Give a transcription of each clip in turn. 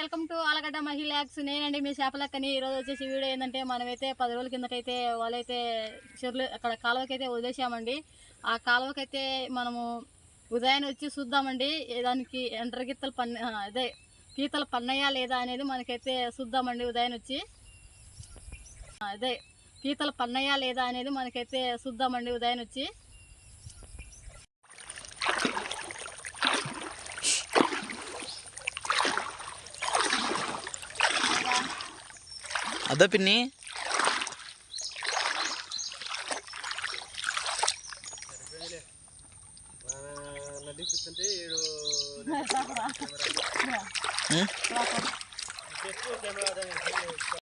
Welcome to Allagadda మహిళాక్స్ నేనండి మీ చేపలక్కని. ఈరోజు వచ్చేసి వీడియో ఏంటంటే మనమైతే పది రోజుల కిందటైతే వాళ్ళైతే చెరువులు అక్కడ కాలువకైతే వదిలేసామండి. ఆ కాలువకైతే మనము ఉదయాన్నే వచ్చి చూద్దామండి. దానికి ఎండ్రగిత్తలు పన్న అదే పీతలు పన్నయ్యా లేదా అనేది మనకైతే చూద్దామండి ఉదయం వచ్చి. అదే పీతలు పన్నయ్యా లేదా అనేది మనకైతే చూద్దామండి ఉదయం వచ్చి. కదా పిన్ని.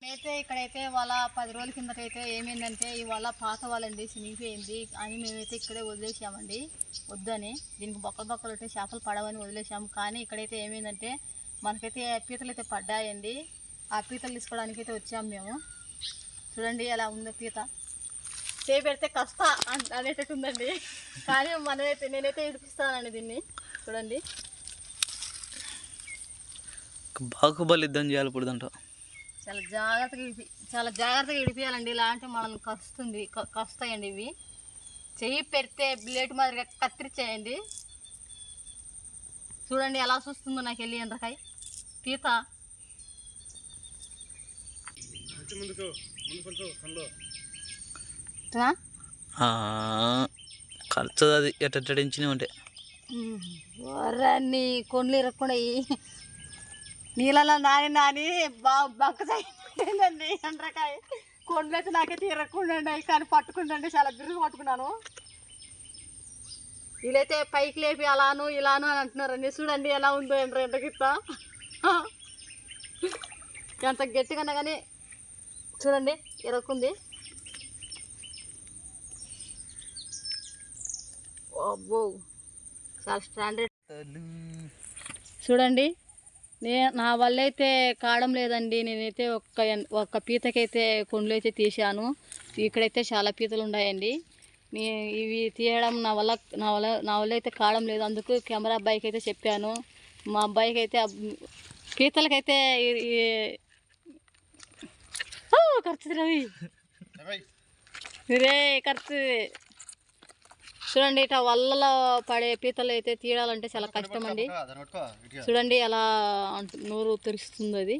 అయితే ఇక్కడైతే వాళ్ళ పది రోజుల కిందటైతే ఏమైందంటే ఇవాళ పాత వాళ్ళండి చినిగిపోయింది అని మేమైతే ఇక్కడే వదిలేసామండి. వద్దని దీనికి బొక్కలు బొక్కలు ఉంటే చేపలు పడవని వదిలేసాము. కానీ ఇక్కడైతే ఏమైందంటే మనకైతే పీతలు అయితే పడ్డాయండి. ఆ పీతలు తీసుకోవడానికి అయితే వచ్చాము మేము. చూడండి ఎలా ఉందో పీత. చేయి పెడితే కష్ట అన్- అనేటట్టు ఉందండి. కానీ మనమైతే నేనైతే ఇడిపిస్తానండి దీన్ని. చూడండి. బాహుబలి యుద్ధం చేయాలి ఇప్పుడు దాంట్లో. చాలా జాగ్రత్తగా ఇడిపి చాలా జాగ్రత్తగా ఇడిపియాలండి. ఇలా అంటే మనల్ని కరుస్తుంది. క- కరుస్తాయండి ఇవి. చెయ్యి పెడితే బ్లేడ్ మాదిరిగా కత్తిరించేయండి చూడండి ఎలా చూస్తుందో నాకు వెళ్ళి ఎండ్రకాయ. పీత. ఆ? ఆ, ఖర్చు అది ఎట్టడించినవి ఉంటే. వరన్ని కొండ్లు ఇరక్కుండా నీళ్ళలో నాని నాని బా బంక చేయండి ఎండ్రకాయ. కొండ్లు అయితే నాకైతే ఇరక్కుండా కానీ పట్టుకుండండి చాలా బిరుగు పట్టుకున్నాను. వీళ్ళైతే పైకి లేపి అలాను ఇలాను అని అంటున్నారండి. చూడండి ఎలా ఉందో ఎండ్ర ఎండ్రకిత్త ఎంత గట్టిగా ఉన్నా కానీ చూడండి ఇరక్కుంది అబ్బో చాలా స్టాండర్డ్ చూడండి నే నా వల్ల అయితే కావడం లేదండి. నేనైతే ఒక్క ఒక్క పీతకైతే కొండలు అయితే తీశాను. ఇక్కడైతే చాలా పీతలు ఉన్నాయండి నే ఇవి తీయడం నా వల్ల నా వల్ల నా వల్ల అయితే కాడం లేదు. అందుకు కెమెరా అబ్బాయికి అయితే చెప్పాను. మా అబ్బాయికి అయితే పీతలకైతే ఖర్చు రవి రే ఖర్చు చూడండి ఇట్లా వల్లలో పడే పీతలు అయితే తీయాలంటే చాలా కష్టం అండి చూడండి ఎలా అంటు- నోరు తెరుస్తుంది అది.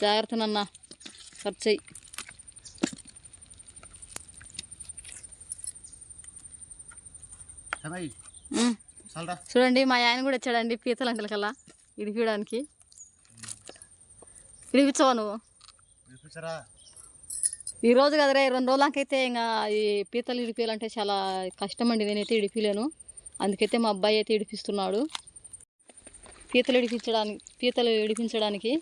జాగ్రత్త నాన్న ఖర్చు అయ్యి చూడండి మా ఆయన కూడా వచ్చాడండి పీతలు అంకలకల్లా ఇడిపించడానికి ఇడిపించవా నువ్వు? ఈ రోజు కదరా రెండు రోజులకైతే ఇంకా ఈ పీతలు ఇడిపియాలంటే చాలా కష్టం అండి. నేనైతే ఇడిపిలేను అందుకైతే మా అబ్బాయి అయితే ఇడిపిస్తున్నాడు. పీతలు ఇడిపించడానికి పీతలు ఇడిపించడానికి.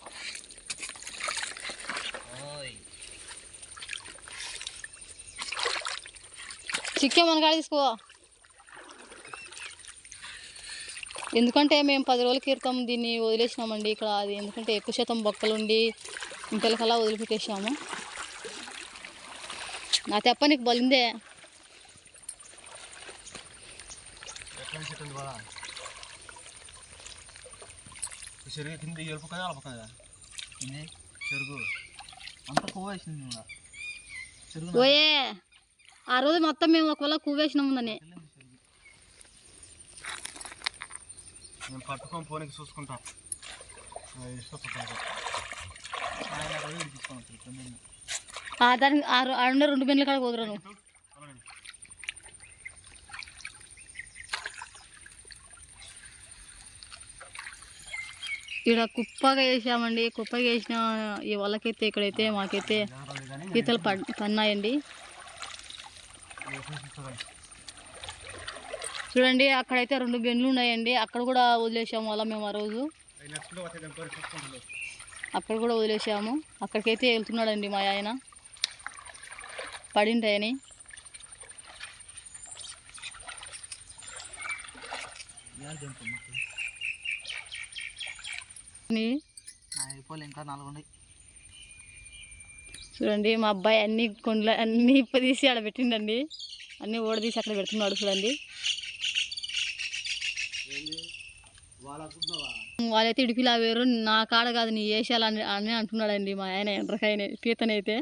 చిక్కే మన కాడ తీసుకో. ఎందుకంటే మేము పది రోజుల క్రితం దీన్ని వదిలేసినామండి ఇక్కడ అది ఎందుకంటే ఎక్కువ శాతం బొక్కలుండి ఇంకెలకల్లా వదిలిపెట్టేసాము నా తెప్ప నీకు బలిందే. చెరుగు కింద ఎలుపు కదా అలప కదా? చెరుగు అంత కొవ్వు వేసింది కూడా చెరుగు ఓయే ఆ రోజు మొత్తం మేము ఒకవేళ కువ్వేసినాం ఉందని. నేను పట్టుకొని పోనీకి చూసుకుంటా. దానికి రెండు బిన్ల కాడ కుదరను ఇక్కడ కుప్పగా వేసామండి కుప్పగా వేసిన ఈ వాళ్ళకైతే ఇక్కడైతే మాకైతే పీతలు పడ్ పన్నాయండి. చూడండి అక్కడైతే రెండు గెండ్లు ఉన్నాయండి. అక్కడ కూడా వదిలేసాము అలా మేము ఆ రోజు. అక్కడ కూడా వదిలేసాము. అక్కడికైతే వెళ్తున్నాడండి మా ఆయన. పడింటాయని చూడండి మా అబ్బాయి అన్ని కొండలు అన్ని తీసి ఆడ పెట్టిండండి. అన్నీ ఓడదీసి అక్కడ పెడుతున్నాడు చూడండి. వాళ్ళైతే ఇడిపిలా వేరు నా కాడ కాదు నీ వేసేయాలని అని అంటున్నాడండి మా ఆయన ఎండ్రకాయనే పీతనైతే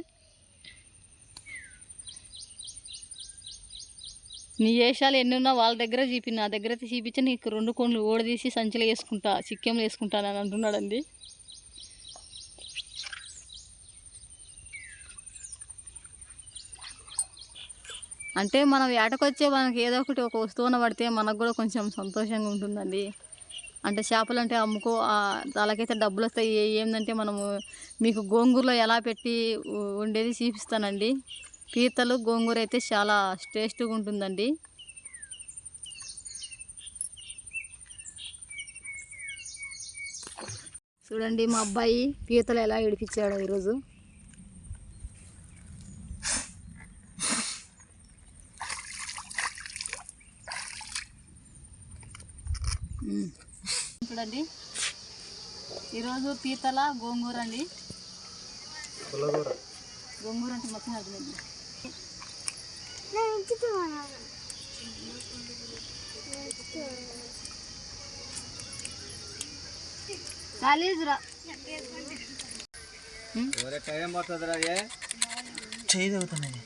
నీ వేషాలు ఎన్ని ఉన్నా వాళ్ళ దగ్గర చూపి నా దగ్గర అయితే చూపించి నీకు రెండు కొండ్లు ఓడదీసి సంచిలో వేసుకుంటా చిక్కెంలో వేసుకుంటానని అంటున్నాడండి. అంటే మనం వేటకొచ్చే మనకి ఏదో ఒకటి ఒక వస్తువున పడితే మనకు కూడా కొంచెం సంతోషంగా ఉంటుందండి. అంటే చేపలు అంటే అమ్ముకో అలాగైతే డబ్బులు వస్తాయి ఏందంటే మనము మీకు గోంగూరలో ఎలా పెట్టి ఉండేది చూపిస్తానండి. పీతలు గోంగూర అయితే చాలా టేస్ట్గా ఉంటుందండి. చూడండి మా అబ్బాయి పీతలు ఎలా విడిపించాడు ఈరోజు. చూడండి. ఈరోజు పీతల గోంగూర అండి. గోంగూర అంటే మొత్తం అర్థమైంది. కాలేజ్ రా టైం పడుతుందిరా ఏ? చేయి తగ్గుతున్నాయి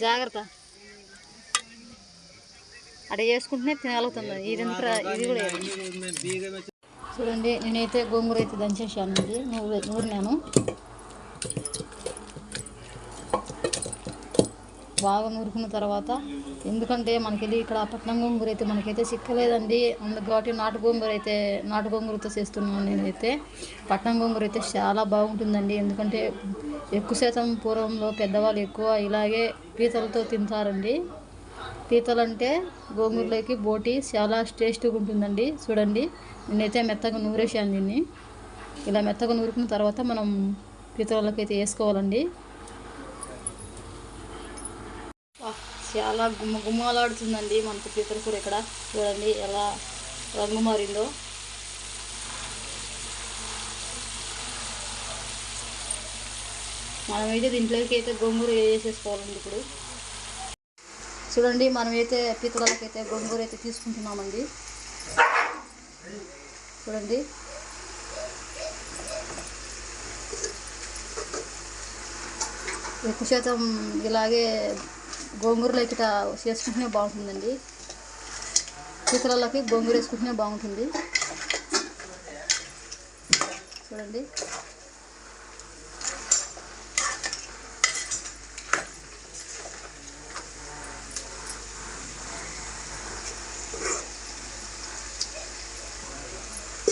జాగ్రత్త. అక్కడ చేసుకుంటేనే తినగలుగుతుంది ఇది ఇది కూడా చూడండి నేనైతే గోంగూర అయితే దంచేసానండి నువ్వు నూరినాను. బాగా నూరుకున్న తర్వాత ఎందుకంటే మనకి ఇక్కడ పట్నం గోంగూర అయితే మనకైతే సిక్కలేదండి. అందుకు కాబట్టి నాటు గోంగూర అయితే నాటు గోంగూరతో చేస్తున్నాను నేనైతే. పట్నం గోంగూర అయితే చాలా బాగుంటుందండి. ఎందుకంటే ఎక్కువ శాతం పూర్వంలో పెద్దవాళ్ళు ఎక్కువ ఇలాగే పీతలతో తింటారండి. పీతలంటే గోంగూరలోకి బోటి చాలా టేస్ట్గా ఉంటుందండి. చూడండి. నేనైతే మెత్తగా నూరేసాను దీన్ని. ఇలా మెత్తగా నూరుకున్న తర్వాత మనం పీతలకి అయితే వేసుకోవాలండి చాలా గుమ్మ గుమ్మలాడుతుందండి మనకు పీతల కూర ఇక్కడ. చూడండి ఎలా రంగు మారిందో. మనమైతే దీంట్లోకి అయితే గోంగూర వేసేసుకోవాలండి ఇప్పుడు. చూడండి మనమైతే పీతలకి అయితే గోంగూర అయితే తీసుకుంటున్నామండి. చూడండి. ఎక్కువ శాతం ఇలాగే గోంగూరలో ఇక్కడ చేసుకుంటేనే బాగుంటుందండి. పీతలకి గోంగూర వేసుకుంటేనే బాగుంటుంది. చూడండి.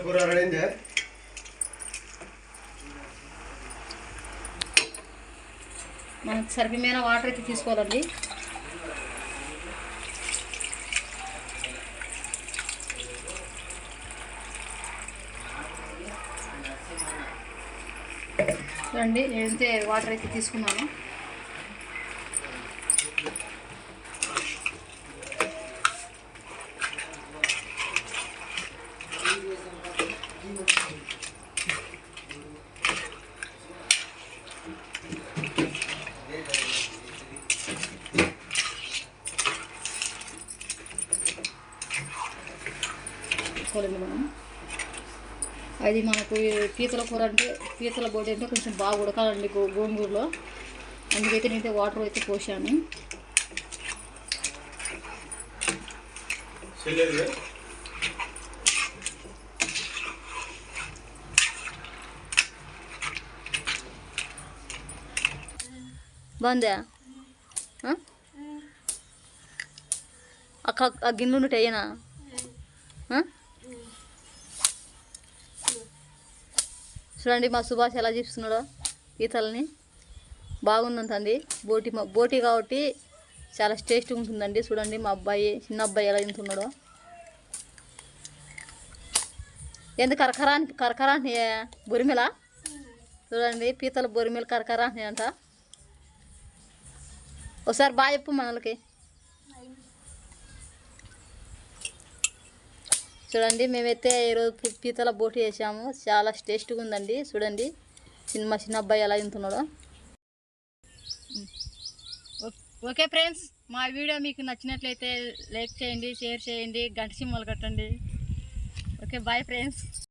పీతల కూర రెడీ మనకు సరిపోయిన వాటర్ అయితే తీసుకోవాలండి. చూడండి నేనైతే వాటర్ అయితే తీసుకున్నాను. తీసుకోవాలండి మనం. అది మనకు పీతల కూర అంటే పీతల బోటి అంటే కొంచెం బాగా ఉడకాలండి గో గోంగూరలో. అందుకైతే నేనైతే వాటర్ అయితే పోసాను. బాగుందా? అక్క ఆ. గిన్నెలు ఉంటాయేనా చూడండి మా సుభాష్ ఎలా చూస్తున్నాడో పీతల్ని బాగుందండి బోటి మా బోటి కాబట్టి చాలా టేస్ట్గా ఉంటుందండి. చూడండి మా అబ్బాయి చిన్న అబ్బాయి ఎలా తింటున్నాడో. ఎందుకు కరకరా అని కరకరా బొరిమిల? చూడండి పీతల బొరిమిల కరకరా అంట. ఒకసారి బాగా చెప్పు మనలకి. చూడండి మేమైతే ఈరోజు పీతల బోటి వేసాము చాలా టేస్ట్గా ఉందండి. చూడండి చిన్న చిన్న అబ్బాయి ఎలా తింటున్నాడో. ఓకే ఫ్రెండ్స్ మా వీడియో మీకు నచ్చినట్లయితే లైక్ చేయండి షేర్ చేయండి గంట సింహలు కట్టండి. Okay bye friends.